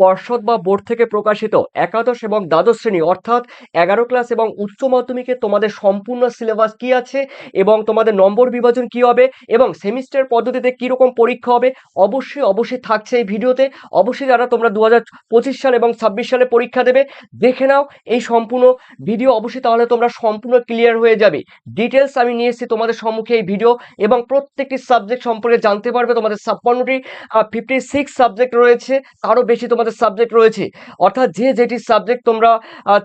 পর্ষদ বা বোর্ড থেকে প্রকাশিত একাদশ এবং দ্বাদশ শ্রেণি, অর্থাৎ এগারো ক্লাস এবং উচ্চ মাধ্যমিকে তোমাদের সম্পূর্ণ সিলেবাস কি আছে এবং তোমাদের নম্বর বিভাজন কি হবে এবং সেমিস্টার পদ্ধতিতে কীরকম পরীক্ষা হবে, অবশ্যই অবশ্যই থাকছে এই ভিডিওতে। অবশ্যই যারা তোমরা দু পঁচিশ সাল এবং ছাব্বিশ সালে পরীক্ষা দেবে, দেখে নাও এই সম্পূর্ণ ভিডিও। অবশ্যই তাহলে তোমরা সম্পূর্ণ ক্লিয়ার হয়ে যাবে। ডিটেলস আমি নিয়ে এসেছি তোমাদের সম্মুখে এই ভিডিও এবং প্রত্যেকটি সাবজেক্ট সম্পর্কে জানতে পারবে তোমাদের ছাপ্পান্নটি ফিফটি সিক্স সাবজেক্ট রয়েছে। তারও বেশি তোমাদের সাবজেক্ট রয়েছে। অর্থাৎ যে যেটি সাবজেক্ট তোমরা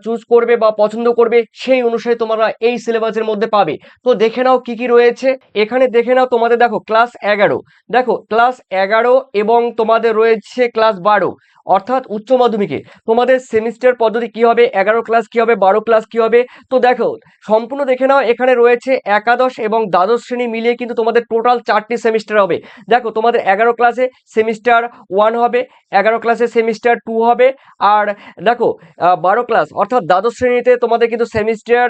চুজ করবে বা পছন্দ করবে, সেই অনুসারে তোমরা এই সিলেবাসের মধ্যে পাবে। তো দেখে নাও কি কি রয়েছে। এখানে দেখে নাও তোমাদের, দেখো ক্লাস এগারো। দেখো ক্লাস এগারো এবং তোমাদের রয়েছে ক্লাস বারো। অর্থাৎ উচ্চ মাধ্যমিকে। তোমাদের সেমিস্টার পদ্ধতি কি হবে? এগারো ক্লাস কি হবে? বারো ক্লাস কি হবে? তো দেখো, সম্পূর্ণ দেখে নাও, এখানে রয়েছে একাদশ এবং দ্বাদশ শ্রেণি মিলিয়ে কিন্তু তোমাদের টোটাল চারটি সেমিস্টার হবে। দেখো, তোমাদের এগারো ক্লাসে সেমিস্টার ওয়ান হবে, এগারো ক্লাসে সেমিস্টার টু হবে, আর দেখো বারো ক্লাস অর্থাৎ দ্বাদশ শ্রেণীতে তোমাদের কিন্তু সেমিস্টার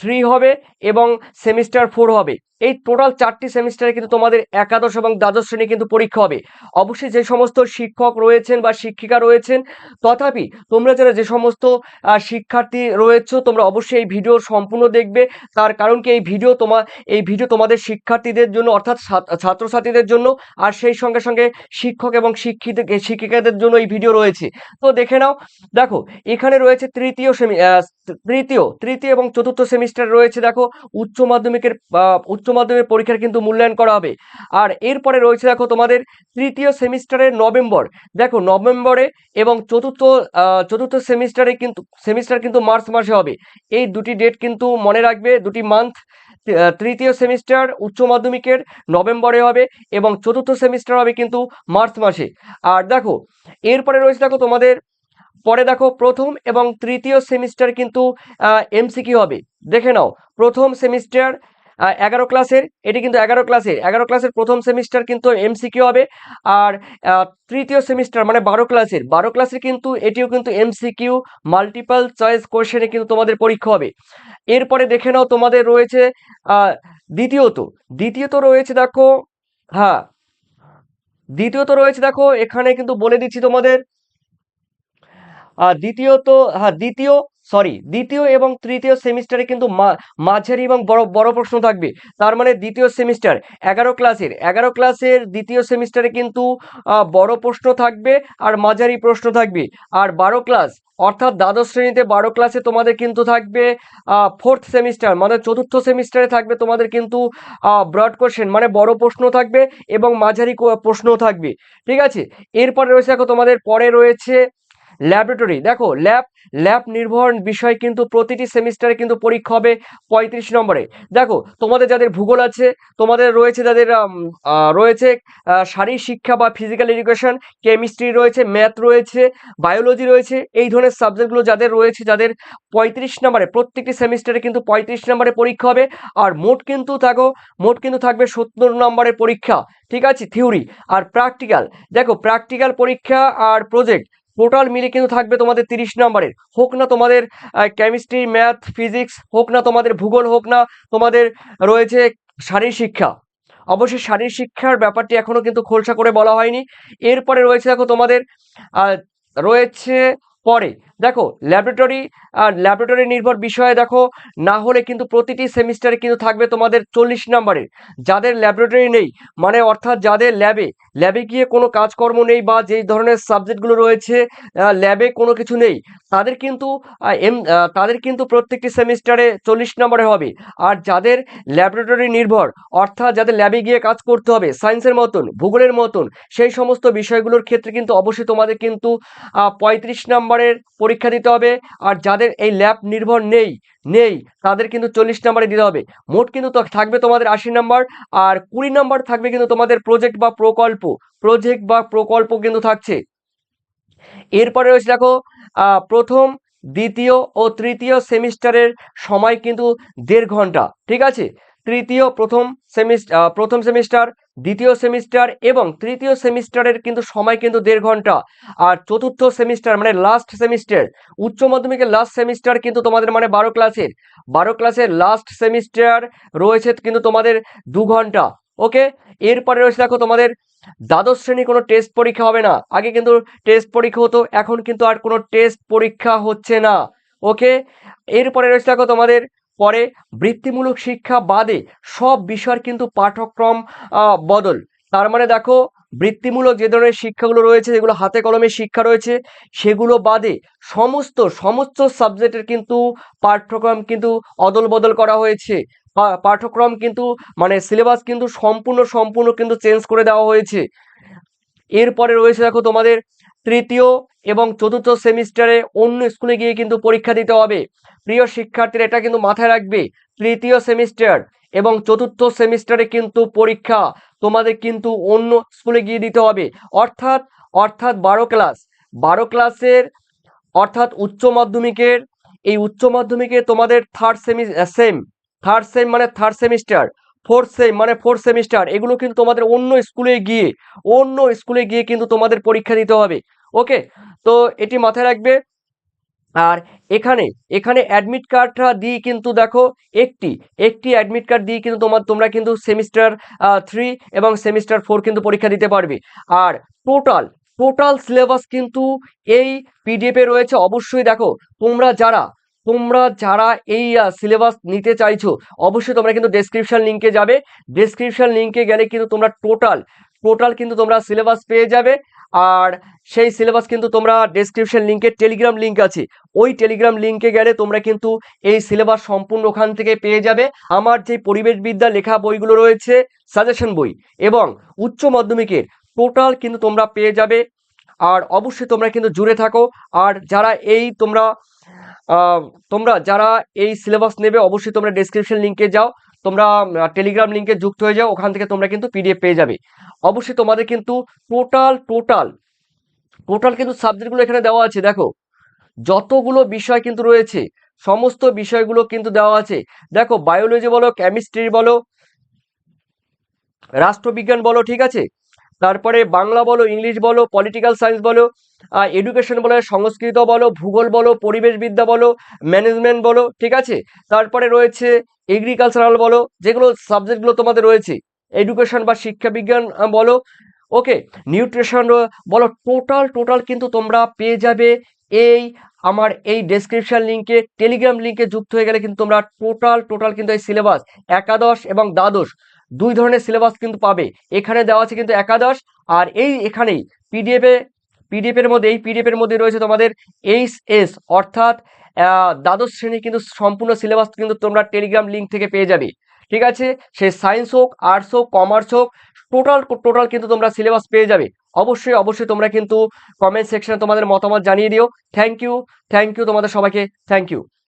থ্রি হবে এবং সেমিস্টার ফোর হবে। এই টোটাল চারটি সেমিস্টারে কিন্তু তোমাদের একাদশ এবং দ্বাদশ শ্রেণি কিন্তু পরীক্ষা হবে। অবশ্যই যে সমস্ত শিক্ষক রয়েছেন বা শিক্ষিকা রয়েছেন, তথাপি তোমরা যারা যে সমস্ত শিক্ষার্থী রয়েছে, তোমরা অবশ্যই এই ভিডিও সম্পূর্ণ দেখবে। তার কারণ কি, এই ভিডিও তোমার এই ভিডিও তোমাদের শিক্ষার্থীদের জন্য, অর্থাৎ ছাত্র- ছাত্রছাত্রীদের জন্য, আর সেই সঙ্গে সঙ্গে শিক্ষক এবং শিক্ষিত, শিক্ষিকাদের জন্য এই ভিডিও রয়েছে। তো দেখে নাও, দেখো, এখানে রয়েছে তৃতীয় সেমি তৃতীয় তৃতীয় এবং চতুর্থ সেমিস্টার রয়েছে, দেখো। উচ্চ মাধ্যমিকের উচ্চ মাধ্যমিক পরীক্ষার কিন্তু মূল্যায়ন করা হবে। আর এরপরে রয়েছে, দেখো, তোমাদের তৃতীয় সেমিস্টারের নভেম্বর। দেখো, নভেম্বরে এবং চতুর্থ চতুর্থ সেমিস্টারে কিন্তু সেমিস্টার কিন্তু মার্চ মাসে হবে। এই দুটি ডেট কিন্তু মনে রাখবে, দুটি মান্থ তৃতীয় সেমিস্টার উচ্চ মাধ্যমিকের নভেম্বরে হবে এবং চতুর্থ সেমিস্টার হবে কিন্তু মার্চ মাসে। আর দেখো, এরপরে রয়েছে, দেখো, তোমাদের পরে দেখো প্রথম এবং তৃতীয় সেমিস্টার কিন্তু এমসিকিউ হবে। দেখে নাও, প্রথম সেমিস্টার এগারো ক্লাসের, এটি কিন্তু এগারো ক্লাসের। এগারো ক্লাসের প্রথম সেমিস্টার কিন্তু এমসিকিউ হবে আর তৃতীয় সেমিস্টার মানে বারো ক্লাসের। বারো ক্লাসের কিন্তু, এটিও কিন্তু এমসিকিউ মাল্টিপাল চয়েস কোশ্চেনে কিন্তু তোমাদের পরীক্ষা হবে। এরপরে দেখে নাও তোমাদের রয়েছে দ্বিতীয়ত। দ্বিতীয়ত রয়েছে দেখো হ্যাঁ দ্বিতীয়ত রয়েছে দেখো, এখানে কিন্তু বলে দিচ্ছি তোমাদের দ্বিতীয়ত হ্যাঁ দ্বিতীয় সরি দ্বিতীয় এবং তৃতীয় সেমিস্টারে কিন্তু মাঝারি এবং বড় বড় প্রশ্ন থাকবে। তার মানে দ্বিতীয় সেমিস্টার এগারো ক্লাসের এগারো ক্লাসের দ্বিতীয় সেমিস্টারে কিন্তু বড় প্রশ্ন থাকবে আর মাঝারি প্রশ্ন থাকবে। আর বারো ক্লাস অর্থাৎ দ্বাদশ শ্রেণীতে বারো ক্লাসে তোমাদের কিন্তু থাকবে ফোর্থ সেমিস্টার মানে চতুর্থ সেমিস্টারে থাকবে তোমাদের কিন্তু ব্রড কোশ্চেন মানে বড় প্রশ্ন থাকবে এবং মাঝারি প্রশ্নও থাকবে। ঠিক আছে? এরপরে রয়েছে দেখো তোমাদের পরে রয়েছে ল্যাবরেটরি দেখো ল্যাব ল্যাব নির্ভর বিষয় কিন্তু প্রতিটি সেমিস্টারে কিন্তু পরীক্ষা হবে পঁয়ত্রিশ নম্বরে। দেখো, তোমাদের যাদের ভূগোল আছে, তোমাদের রয়েছে যাদের রয়েছে শারীরিক শিক্ষা বা ফিজিক্যাল এডুকেশন কেমিস্ট্রি রয়েছে ম্যাথ রয়েছে বায়োলজি রয়েছে, এই ধরনের সাবজেক্টগুলো যাদের রয়েছে, যাদের পঁয়ত্রিশ নম্বরে, প্রত্যেকটি সেমিস্টারে কিন্তু পঁয়ত্রিশ নম্বরে পরীক্ষা হবে। আর মোট কিন্তু থাকো, মোট কিন্তু থাকবে সত্তর নম্বরের পরীক্ষা, ঠিক আছে থিওরি আর প্র্যাকটিক্যাল দেখো প্র্যাকটিক্যাল পরীক্ষা আর প্রজেক্ট টোটাল মিলে কিন্তু থাকবে তোমাদের তিরিশ নম্বরের। হোক না তোমাদের কেমিস্ট্রি ম্যাথ ফিজিক্স হোক না তোমাদের ভূগোল, হোক না তোমাদের রয়েছে শারীরিক শিক্ষা। অবশ্যই শারীরিক শিক্ষার ব্যাপারটি এখনও কিন্তু খোলসা করে বলা হয়নি। এরপরে রয়েছে দেখো তোমাদের রয়েছে পরে। দেখো ল্যাবরেটরি আর ল্যাবরেটরি নির্ভর বিষয়ে দেখো, না হলে কিন্তু প্রতিটি সেমিস্টারে কিন্তু থাকবে তোমাদের চল্লিশ নাম্বারের। যাদের ল্যাবরেটরি নেই মানে অর্থাৎ যাদের ল্যাবে ল্যাবে গিয়ে কোনো কাজকর্ম নেই বা যেই ধরনের সাবজেক্টগুলো রয়েছে ল্যাবে কোনো কিছু নেই, তাদের কিন্তু এম তাদের কিন্তু প্রত্যেকটি সেমিস্টারে চল্লিশ নম্বরে হবে। আর যাদের ল্যাবরেটরি নির্ভর, অর্থাৎ যাদের ল্যাবে গিয়ে কাজ করতে হবে সায়েন্সের মতন, ভূগোলের মতন, সেই সমস্ত বিষয়গুলোর ক্ষেত্রে কিন্তু অবশ্যই তোমাদের কিন্তু পঁয়ত্রিশ নম্বরের পরীক্ষা দিতে হবে। আর যাদের এই ল্যাব নির্ভর নেই নেই, তাদের কিন্তু চল্লিশ নাম্বারে দিতে হবে। মোট কিন্তু থাকবে তোমাদের আশি নম্বর। আর কুড়ি নাম্বার থাকবে কিন্তু তোমাদের প্রজেক্ট বা প্রকল্প। প্রজেক্ট বা প্রকল্প কিন্তু থাকছে। এরপরে রয়েছে দেখো প্রথম, দ্বিতীয় ও তৃতীয় সেমিস্টারের সময় কিন্তু দেড় ঘণ্টা। ঠিক আছে? তৃতীয়, প্রথম সেমিস্টার প্রথম সেমিস্টার দ্বিতীয় সেমিস্টার এবং তৃতীয় সেমিস্টারের কিন্তু সময় কিন্তু দেড় ঘণ্টা। আর চতুর্থ সেমিস্টার মানে লাস্ট সেমিস্টার উচ্চ মাধ্যমিকের লাস্ট সেমিস্টার কিন্তু তোমাদের মানে বারো ক্লাসের বারো ক্লাসের লাস্ট সেমিস্টার রয়েছে কিন্তু তোমাদের দু ঘণ্টা ওকে এরপরে রয়েছে দেখো তোমাদের দ্বাদশ শ্রেণি কোনো টেস্ট পরীক্ষা হবে না। আগে কিন্তু টেস্ট পরীক্ষা হতো, এখন কিন্তু আর কোনো টেস্ট পরীক্ষা হচ্ছে না ওকে এরপরে রয়েছে দেখো তোমাদের পরে বৃত্তিমূলক শিক্ষা বাদে সব বিষয়ের কিন্তু পাঠ্যক্রম বদল। তার মানে দেখো, বৃত্তিমূলক যে ধরনের শিক্ষাগুলো রয়েছে, যেগুলো হাতে কলমে শিক্ষা রয়েছে, সেগুলো বাদে সমস্ত সমস্ত সাবজেক্টের কিন্তু পাঠ্যক্রম কিন্তু অদল বদল করা হয়েছে। পাঠ্যক্রম কিন্তু মানে সিলেবাস কিন্তু সম্পূর্ণ সম্পূর্ণ কিন্তু চেঞ্জ করে দেওয়া হয়েছে। এরপরে রয়েছে দেখো তোমাদের তৃতীয় এবং চতুর্থ সেমিস্টারে অন্য স্কুলে গিয়ে কিন্তু পরীক্ষা দিতে হবে। প্রিয় শিক্ষার্থীরা, এটা কিন্তু মাথায় রাখবে। তৃতীয় সেমিস্টার এবং চতুর্থ সেমিস্টারে কিন্তু পরীক্ষা তোমাদের কিন্তু অন্য স্কুলে গিয়ে দিতে হবে। অর্থাৎ অর্থাৎ বারো ক্লাস। বারো ক্লাসের, অর্থাৎ উচ্চ মাধ্যমিকের, এই উচ্চ মাধ্যমিকে তোমাদের third semi sem third sem মানে থার্ড সেমিস্টার ফোর্থ সেম মানে ফোর্থ সেমিস্টার এগুলো কিন্তু তোমাদের অন্য স্কুলে গিয়ে, অন্য স্কুলে গিয়ে কিন্তু তোমাদের পরীক্ষা দিতে হবে। ওকে তো এটি মাথায় রাখবে। আর এখানে এখানে অ্যাডমিট কার্ডটা দিয়ে কিন্তু দেখো একটি একটি অ্যাডমিট কার্ড দিয়ে কিন্তু তোমার, তোমরা কিন্তু সেমিস্টার থ্রি এবং সেমিস্টার ফোর কিন্তু পরীক্ষা দিতে পারবে। আর টোটাল টোটাল সিলেবাস কিন্তু এই পিডিএফে রয়েছে। অবশ্যই দেখো, তোমরা যারা তোমরা যারা এই সিলেবাস নিতে চাইছো, অবশ্যই তোমরা কিন্তু ডেসক্রিপশন লিঙ্কে যাবে। ডেসক্রিপশন লিঙ্কে গেলে কিন্তু তোমরা টোটাল টোটাল কিন্তু তোমরা সিলেবাস পেয়ে যাবে। আর সেই সিলেবাস কিন্তু তোমরা ডেসক্রিপশন লিঙ্কে টেলিগ্রাম লিঙ্ক আছে। ওই টেলিগ্রাম লিঙ্কে গেলে তোমরা কিন্তু এই সিলেবাস সম্পূর্ণ ওখান থেকে পেয়ে যাবে। আমার যে পরিবেশবিদ্যা লেখা বইগুলো রয়েছে সাজেশন বই এবং উচ্চ মাধ্যমিকের টোটাল কিন্তু তোমরা পেয়ে যাবে। আর অবশ্যই তোমরা কিন্তু জুড়ে থাকো। আর যারা এই তোমরা তোমরা যারা এই সিলেবাস নেবে, অবশ্যই তোমরা ডেসক্রিপশন লিঙ্কে যাও। তোমরা টেলিগ্রাম লিঙ্কে যুক্ত হয়ে যাও, ওখান থেকে তোমরা কিন্তু পিডিএফ পেয়ে যাবে। অবশ্যই তোমাদের কিন্তু টোটাল টোটাল টোটাল কিন্তু সাবজেক্টগুলো এখানে দেওয়া আছে, দেখো। যতগুলো বিষয় কিন্তু রয়েছে, সমস্ত বিষয়গুলো কিন্তু দেওয়া আছে। দেখো বায়োলজি বলো কেমিস্ট্রি বলো, রাষ্ট্রবিজ্ঞান বলো, ঠিক আছে? তারপরে বাংলা বলো, ইংলিশ বলো পলিটিক্যাল সায়েন্স বলো এডুকেশন বলো, সংস্কৃত বলো, ভূগোল বলো পরিবেশবিদ্যা বলো ম্যানেজমেন্ট বলো, ঠিক আছে? তারপরে রয়েছে এগ্রিকালচারাল বলো, যেগুলো সাবজেক্টগুলো তোমাদের রয়েছে। এডুকেশন বা শিক্ষা বিজ্ঞান বলো ওকে নিউট্রিশন বলো টোটাল টোটাল কিন্তু তোমরা পেয়ে যাবে এই, আমার এই ডেসক্রিপশন লিঙ্কে টেলিগ্রাম লিঙ্কে যুক্ত হয়ে গেলে কিন্তু তোমরা টোটাল টোটাল কিন্তু এই সিলেবাস একাদশ এবং দ্বাদশ দুই ধরনের সিলেবাস কিন্তু পাবে। এখানে দেওয়া আছে কিন্তু একাদশ, আর এই এখানেই পিডিএফে পিডিএফ এর মধ্যে, এই পিডিএফ এর মধ্যে রয়েছে তোমাদের এইচ এস অর্থাৎ দ্বাদশ শ্রেণি কিন্তু সম্পূর্ণ সিলেবাস কিন্তু তোমরা টেলিগ্রাম লিঙ্ক থেকে পেয়ে যাবে। ঠিক আছে? সে সায়েন্স হোক আর্টস হোক কমার্স হোক টোটাল টোটাল কিন্তু তোমরা সিলেবাস পেয়ে যাবে। অবশ্যই অবশ্যই তোমরা কিন্তু কমেন্ট সেকশনে তোমাদের মতামত জানিয়ে দিও। থ্যাংক ইউ থ্যাংক ইউ তোমাদের সবাইকে। Thank you